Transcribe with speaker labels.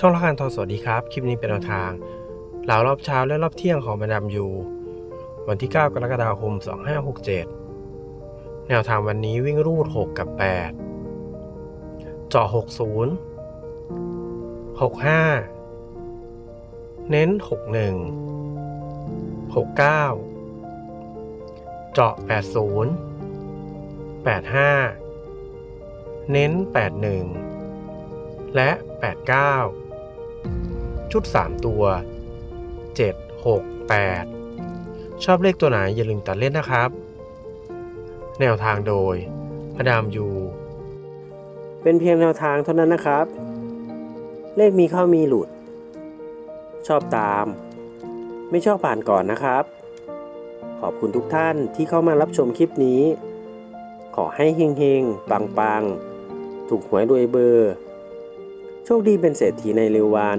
Speaker 1: ช่องละคันทองสวัสดีครับ คลิปนี้เป็นแนวทางเหล่ารอบเช้าและรอบเที่ยงของมาดามยูวันที่ 9 กรกฎาคม 2567 แนวทางวันนี้วิ่งรูด 6 กับ 8 เจาะ 60 65 เน้น 61 69 เจาะ 80 85 เน้น 81 และ 89 ชุด 3 ตัว 7 6 8 ชอบเลขตัวไหนอย่าลืมตัดเล่นนะครับ แนวทางโดยพระดามยู เป็นเพียงแนวทางเท่านั้นนะครับ เลขมีเข้ามีหลุด ชอบตาม ไม่ชอบผ่านก่อนนะครับ ขอบคุณทุกท่านที่เข้ามารับชมคลิปนี้ ขอให้เฮงๆ ปังๆ ถูกหวยรวยเบอร์ โชคดีเป็นเศรษฐีในเร็ววัน